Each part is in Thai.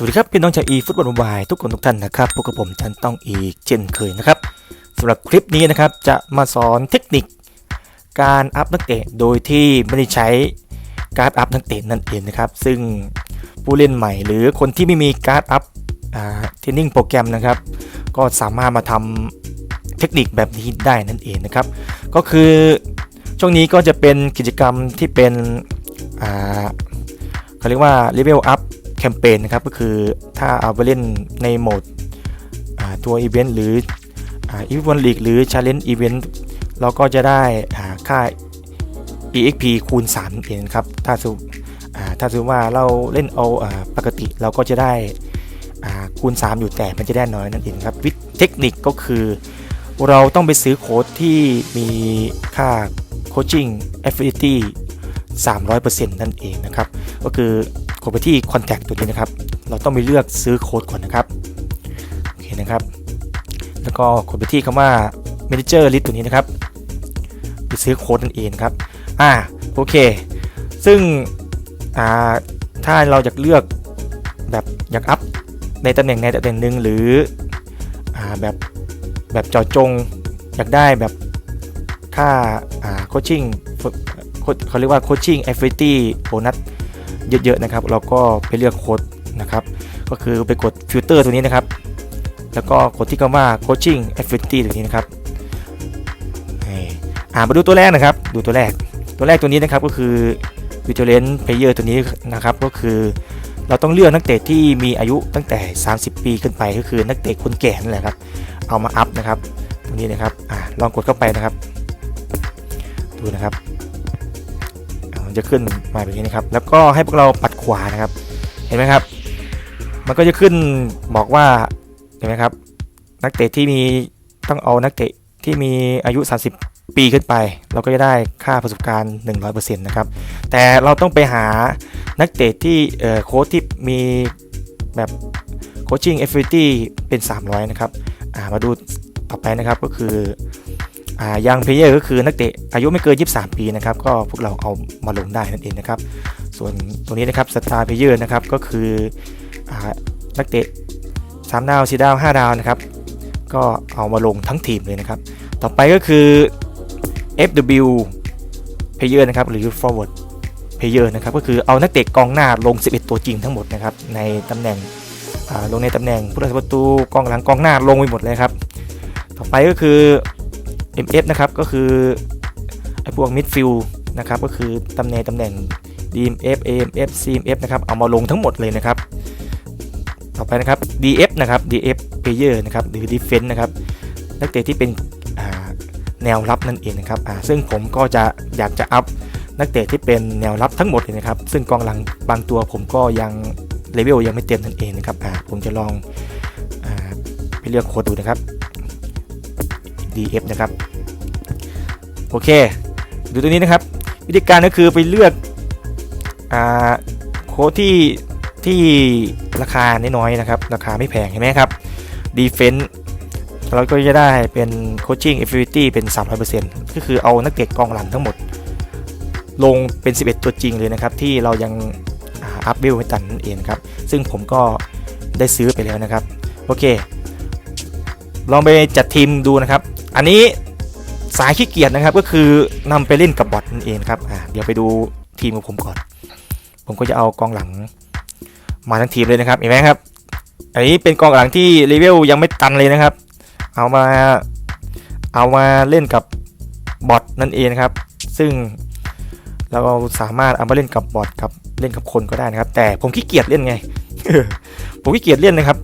สวัสดีครับพี่น้องชาวอีฟุตบอลมบายทุกคนทุกท่านนะครับพวกกับผมจันต้องอีกเช่นเคยนะครับสำหรับคลิปนี้นะครับจะมาสอนเทคนิค การอัพนักเตะโดยที่ไม่ได้ใช้การ์ดอัพนักเตะนั่นเองนะครับ ซึ่งผู้เล่นใหม่หรือคนที่ไม่มีการ์ดอัพเทรนนิ่งโปรแกรมนะครับ ก็สามารถมาทำเทคนิคแบบนี้ได้นั่นเองนะครับ ก็คือช่วงนี้ก็จะเป็นกิจกรรมที่เป็นเขาเรียกว่า level up แคมเปญนะครับก็คือถ้าเอาไปเล่นในโหมดตัวอีเวนต์หรืออีเวนต์ลีกหรือ Challenge Event เราก็จะได้ค่า EXP คูณ3เองครับถ้าสมอ่าถ้าสมมติว่าเราเล่นเอาปกติเราก็จะได้คูณ 3 อยู่แต่มันจะได้น้อยนั่นเองครับวิธีเทคนิคก็คือ เราต้องไปซื้อโค้ดที่มีค่า Coaching Affinity 300%นั่นเองนะครับ ก็คือ กดไปที่ Contact ตัวนี้นะครับ เราต้องไปเลือกซื้อโค้ดก่อนนะครับโอเคนะครับ แล้วก็กดไปที่คำว่า Manager List ตัวนี้นะครับไปซื้อโค้ดนั่นเองครับอ่าโอเค ซึ่งอ่าถ้าเราอยากเลือกแบบอยากอัพในตำแหน่งในตำแหน่งหนึ่งหรืออ่าแบบแบบเจาะจงอยากได้แบบค่าอ่าโคชชิ่งเขาเรียกว่า coaching affinity bonus เเยอะๆนะครับ เราก็ไปเลือกโค้ดนะครับ ก็คือไปกดฟิลเตอร์ตัวนี้นะครับ แล้วก็กดที่คำว่า coaching affinity ตัวนี้นะครับอ่ามาดูตัวแรกนะครับ ดูตัวแรก ตัวแรกตัวนี้นะครับก็คือ vigilance player ตัวนี้นะครับ ก็คือเราต้องเลือกนักเตะที่มีอายุตั้งแต่ 30 ปีขึ้นไปก็คือนักเตะคนแก่นั่นแหละครับ เอามาอัพนะครับ ตรงนี้นะครับ อ่าลองกดเข้าไปนะครับ ดูนะครับ จะขึ้นมาแบบนี้นะครับ แล้วก็ให้พวกเราปัดขวานะครับ เห็นไหมครับ มันก็จะขึ้นบอกว่า เห็นไหมครับ นักเตะที่มีต้องเอานักเตะที่มีอายุ 30 ปีขึ้นไป เราก็จะได้ค่าประสบการณ์ 100%นะครับ แต่เราต้องไปหานักเตะที่โค้ชที่มีแบบโคชชิ่งเอฟฟิตี้เป็น 300 นะครับมาดูต่อไปนะครับก็คือ ยังเพลเยอร์ก็คือนักเตะอายุไม่เกิน 23 ปีนะครับก็พวกเราเอามาลงได้นั่นเองนะครับส่วนตัวนี้นะครับสตาร์เพลเยอร์นะครับก็คืออนักเตะ3ดาว4ดาว 5 ดาวนะครับก็เอามาลงทั้งทีมเลยนะครับ ต่อไปก็คือ FW player นะครับหรือ forward player นะครับก็คือเอานักเตะกองหน้าลง 11 ตัวจริงทั้งหมดนะครับในตำแหน่งลงในตำแหน่งผู้รักษาประตูกองหลังกองหน้าลงไปหมดเลยครับ ต่อไปก็คือ MF นะครับก็คือไอ้พวกมิดฟิลนะครับก็คือตำแหน่งตำแหน่ง DMF AMF CMF นะครับเอามาลงทั้งหมดเลยนะครับ ต่อไปนะครับ DF นะครับ DF player นะครับหรือ defense นะครับนักเตะที่เป็นแนวรับนั่นเองนะครับซึ่งผมก็จะอยากจะอัพนักเตะที่เป็นแนวรับทั้งหมดเลยนะครับ ซึ่งกองหลังบางตัวผมก็ยังเลเวลยังไม่เต็มนั่นเองนะครับผมจะลองอไปเลือกโค้ดดูนะครับ DF นะครับ โอเค ดูตัวนี้นะครับ วิธีการก็คือไปเลือกโค้ดที่ที่ราคาน้อยๆนะครับ ราคาไม่แพงเห็นไหมครับ Defense เราก็จะได้เป็น Coaching Efficiency เป็น 300%ก็คือเอานักเตะกองหลังทั้งหมด ลงเป็น 11 ตัวจริงเลยนะครับ ที่เรายังอัพเบลให้ตันนั่นเองครับ ซึ่งผมก็ได้ซื้อไปแล้วนะครับ โอเค ลองไปจัดทีมดูนะครับ อันนี้ สายขี้เกียจนะครับก็คือนำไปเล่นกับบอทนั่นเองครับอ่าเดี๋ยวไปดูทีมของผมก่อน ผมก็จะเอากองหลังมาทั้งทีมเลยนะครับเห็นไหมครับ อันนี้เป็นกองหลังที่เลเวลยังไม่ตันเลยนะครับ เอามาเอามาเล่นกับบอทนั่นเองครับ ซึ่งเราสามารถเอามาเล่นกับบอทกับเล่นกับคนก็ได้นะครับ แต่ผมขี้เกียจเล่นไง ผมขี้เกียจเล่นนะครับ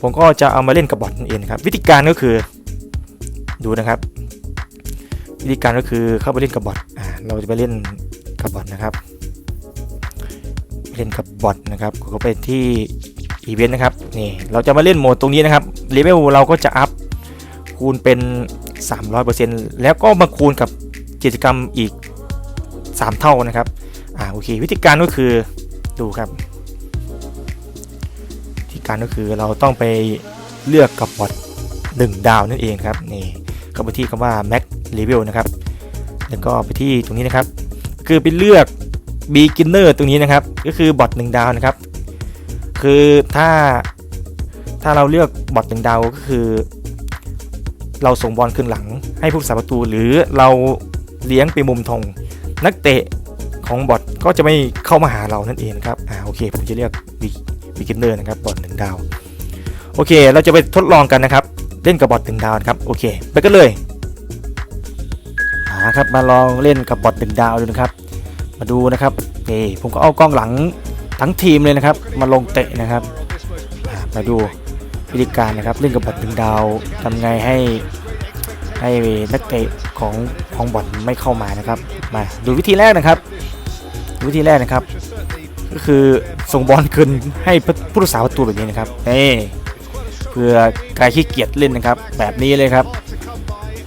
ผมก็จะเอามาเล่นกับบอทนั่นเองครับ วิธีการก็คือดูนะครับ วิธีการก็คือเข้าไปเล่นกับบอทอ่าเราจะไปเล่นกับบอทนะครับ เล่นกับบอทนะครับก็ไปที่อีเวนต์นะครับนี่เราจะมาเล่นโหมดตรงนี้นะครับเลเวลเราก็จะอัพคูณเป็น 300%แล้วก็มาคูณกับกิจกรรมอีก 3 เท่านะครับอ่าโอเค วิธีการก็คือดูครับวิธีการก็คือเราต้องไปเลือกกับบอท1ดาวนั่นเองครับนี่ เข้าไปที่คำว่า max level นะครับ แล้วก็ไปที่ตรงนี้นะครับ คือไปเลือก beginner ตรงนี้นะครับ ก็คือบอท1ดาวนะครับ คือถ้าถ้าเราเลือกบอทหนึ่งดาวก็คือ เราส่งบอลขึ้นหลังให้ผู้รักษาประตู หรือเราเลี้ยงไปมุมธงนักเตะของบอทก็จะไม่เข้ามาหาเรานั่นเองครับอ่าโอเคผมจะเลือกวิกินเนอร์นะครับบอทหนึ่งดาวโอเค เราจะไปทดลองกันนะครับ เล่นกับบอทหนึ่งดาวครับโอเค ไปกันเลยอ่าครับมาลองเล่นกับบอทหนึ่งดาวดูนะครับ มาดูนะครับนี่ผมก็เอากล้องหลังทั้งทีมเลยนะครับ มาลงเตะนะครับมาดูวิธีการนะครับเล่นกับบอทหนึ่งดาวทำไงให้ให้นักเตะของของบอทไม่เข้ามานะครับ มาดูวิธีแรกนะครับ วิธีแรกนะครับ ก็คือส่งบอลคืนให้ผู้รักษาประตูแบบนี้นะครับนี่ พื่อกายขี้เกียจเล่นนะครับ แบบนี้เลยครับ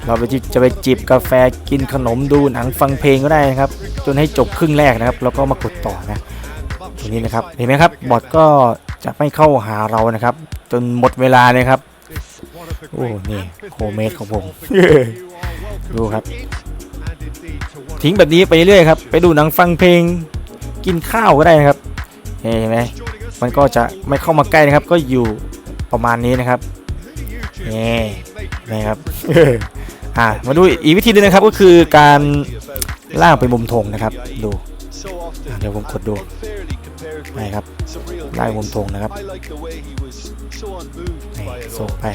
เราไปจิจะไปจิบกาแฟกินขนมดูหนังฟังเพลงก็ได้นะครับ จนให้จบครึ่งแรกนะครับ แล้วก็มากดต่อนะตรงนี้นะครับเห็นไหมครับบอทก็จะไม่เข้าหาเรานะครับ จนหมดเวลาเลยครับโอ้นี่โคเมดของผมดูครับ ทิ้งแบบนี้ไปเรื่อยครับ ไปดูหนังฟังเพลง กินข้าวก็ได้นะครับเห็นไหมมันก็จะไม่เข้ามาใกล้นะครับ ก็อยู่ ประมาณนี้นะครับนี่นะครับอ่ามาดูอีกวิธีหนึงนะครับก็คือการล่างไปมุมธงนะครับดูอ่าเดี๋ยวผมกดดูนะครับล่างมุมธงนะครับนี่ส่งไป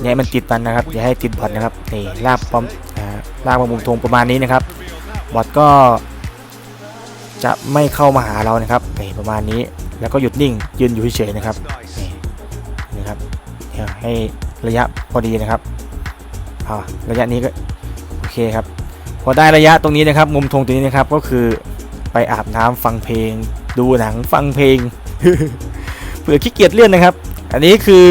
อย่าให้มันติดมันนะครับอย่าให้ติดบอทนะครับนี่ลากปอมอ่าลากมามุมธงประมาณนี้นะครับบอทก็จะไม่เข้ามาหาเรานะครับนี่ประมาณนี้แล้วก็หยุดนิ่งยืนอยู่เฉยๆนะครับ ให้ระยะพอดีนะครับอ่าระยะนี้ก็โอเคครับ พอได้ระยะตรงนี้นะครับ มุมธงตรงนี้นะครับก็คือไปอาบน้ำฟังเพลง ดูหนังฟังเพลงเผื่อขี้เกียจเลื่อนนะครับ อันนี้คือ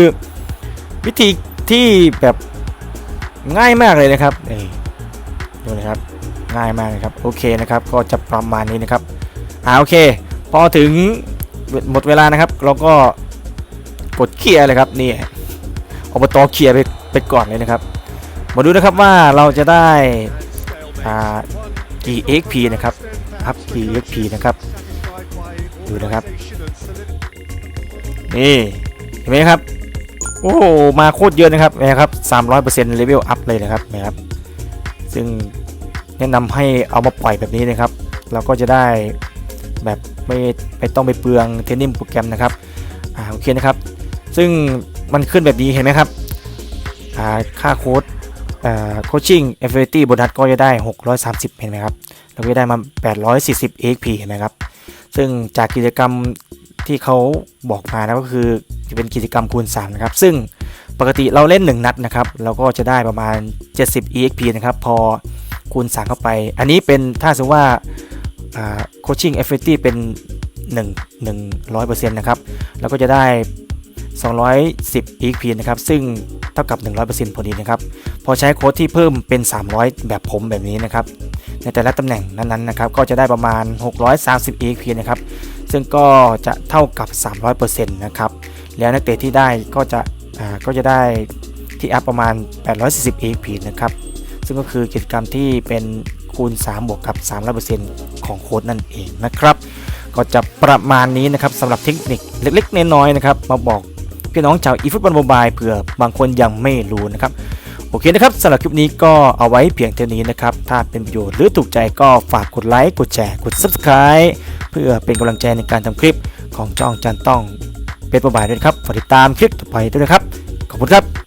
วิธีที่แบบง่ายมากเลยนะครับนี่ดูนะครับง่ายมากนะครับโอเคนะครับก็จะประมาณนี้นะครับอ่าโอเค พอถึงหมดเวลานะครับ เราก็กดเคลียร์เลยครับนี่ อบตเคลียร์ไปไปก่อนเลยนะครับ มาดูนะครับว่าเราจะได้อ่ากี่ XP นะครับอัพกี่ XP นะครับ ดูนะครับ นี่เห็นไหมครับ โอ้มาโคตรเยอะนะครับนะครับ300%เลเวลอัพเลยนะครับนะครับ ซึ่งแนะนำให้เอามาปล่อยแบบนี้นะครับ เราก็จะได้แบบไม่ไม่ต้องไปเปลืองเทนนิ่งโปรแกรมนะครับ อ่าโอเคนะครับ ซึ่ง มันขึ้นแบบนี้เห็นไหมครับค่าโค้ดโคชชิ่งเอฟเฟอร์ตี้บนัสก็จะได้ 630 เห็นไหมครับเราก็ได้มา 840 EXP เห็นไหมครับ ซึ่งจากกิจกรรมที่เขาบอกมานะก็คือจะเป็นกิจกรรมคูณ3นะครับ ซึ่งปกติเราเล่น 1 นัดนะครับ เราก็จะได้ประมาณ 70 EXP นะครับ พอคูณ3เข้าไป อันนี้เป็นถ้าสมมติว่าโคชชิ่งเอฟเฟอร์ตี้เป็น 1 100%นะครับแล้วก็จะได้ 210 EXP นะครับ ซึ่งเท่ากับ 100%พอดีนะครับ พอใช้โค้ดที่เพิ่มเป็น 300 แบบผมแบบนี้นะครับ ในแต่ละตำแหน่งนั้นๆนะครับ ก็จะได้ประมาณ 630 EXP นะครับ ซึ่งก็จะเท่ากับ 300%นะครับ แล้วนักเตะที่ได้ก็จะ อ่า ก็จะได้ที่อัพประมาณ 840 EXP นะครับ ซึ่งก็คือกิจกรรมที่เป็นคูณ 3 บวกกับ 300%ของโค้ดนั่นเองนะครับ ก็จะประมาณนี้นะครับสำหรับเทคนิคเล็กๆน้อยๆนะครับ มาบอก พี่น้องชาวอีฟุตบอลโมบายเผื่อบางคนยังไม่รู้นะครับโอเคนะครับสำหรับคลิปนี้ก็เอาไว้เพียงเท่านี้นะครับ ถ้าเป็นประโยชน์หรือถูกใจก็ฝากกดไลค์กดแชร์กด Subscribe เพื่อเป็นกำลังใจในการทำคลิปของจ้องจันต้องเป็นโมบายด้วยครับฝากติดตามคลิปต่อไปด้วยนะครับ ขอบคุณครับ